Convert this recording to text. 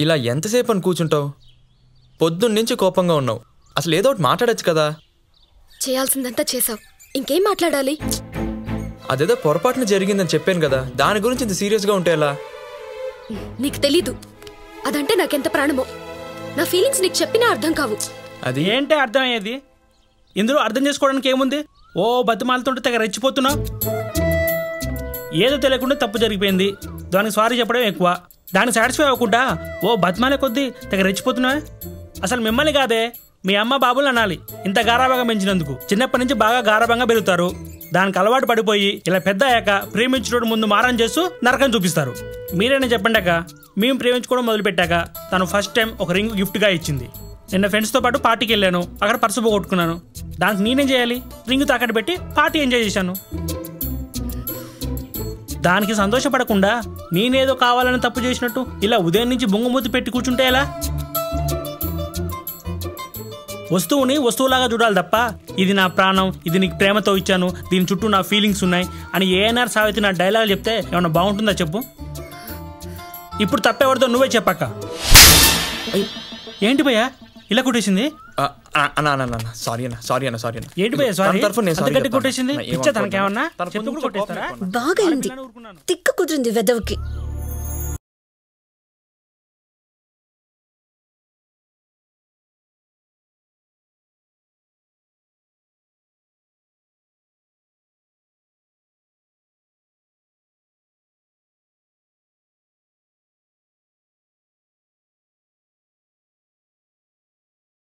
ఇలా ఎంతసేపు అని కూర్చుంటావు? పొద్దున్నుంచి కోపంగా ఉన్నావు. అసలు ఏదో ఒకటి మాట్లాడొచ్చు కదా. చేయాల్సిందంతా చేసావు ఇంకేం మాట్లాడాలి? అదేదో పొరపాటున జరిగిందని చెప్పాను కదా. దాని గురించి ఇంత సీరియస్గా ఉంటే ఎలా? నీకు తెలీదు. అదంటే నాకెంత ప్రాణమో. నా ఫీలింగ్స్ నీకు చెప్పినా అర్థం కావు. అది? ఏంటి అర్థమయ్యేది? ఇందులో అర్థం చేసుకోవడానికి ఏముంది? ఓ బతిమాలతుంటే తెగ రెచ్చిపోతున్నావు. ఏదో తెలియకుండా తప్పు జరిగిపోయింది. దానికి సారీ చెప్పడం ఎక్కువ. దానికి సాటిస్ఫై అవ్వకుండా ఓ బతిమాలే కొద్దీ తెగ రెచ్చిపోతున్నావే అసలు మిమ్మల్ని కాదే మీ అమ్మ బాబులు అనాలి. ఇంత గారాబంగా పెంచినందుకు. చిన్నప్పటి నుంచి బాగా గారాబంగా పెరుగుతారు. దానికి అలవాటు పడిపోయి ఇలా పెద్ద అయ్యాక ప్రేమించుకోవడం ముందు మారం చేస్తూ నరకం చూపిస్తారు. మీరేనా చెప్పండి అక్క మేము ప్రేమించుకోవడం మొదలుపెట్టాక తను ఫస్ట్ టైం ఒక రింగ్ గిఫ్ట్గా ఇచ్చింది. నిన్న ఫ్రెండ్స్తో పాటు పార్టీకి వెళ్ళాను అక్కడ పర్సు పోగొట్టుకున్నాను. దానికి నేనేం చేయాలి? రింగ్ తాకట్టు పెట్టి పార్టీ ఎంజాయ్ చేశాను. దానికి సంతోషపడకుండా నేనేదో కావాలని తప్పు చేసినట్టు ఇలా ఉదయం నుంచి బొంగుమూతి పెట్టి కూర్చుంటే ఎలా? వస్తువుని వస్తువులాగా చూడాలి తప్ప ఇది నా ప్రాణం ఇది నీకు ప్రేమతో ఇచ్చాను దీని చుట్టూ నా ఫీలింగ్స్ ఉన్నాయి అని ఏఎన్ఆర్ సావిత్రి నా డైలాగ్ చెప్తే ఏమన్నా బాగుంటుందా చెప్పు? ఇప్పుడు తప్పెవరితో నువ్వే చెప్పక్క. ఏంటి భయ్యా? ఇలా కొట్టేసింది? అన్న అన్న అన్న సారీ అన్న సారీ అన్న సారీ అన్న. ఏంటి భయ్యా తన సారీ తరఫున నేను అంత సారీ గట్టి చెప్తాను. కొట్టేసింది? నా పిచ్చా ఏమనుకోవద్దు. తనకేమన్నా? తన చెప్పు కొంచెం కూడా కొట్టేస్తారా? కోపం ఎక్కువ. బాగా అయింది. తిక్క కుదిరింది వెదవుకి.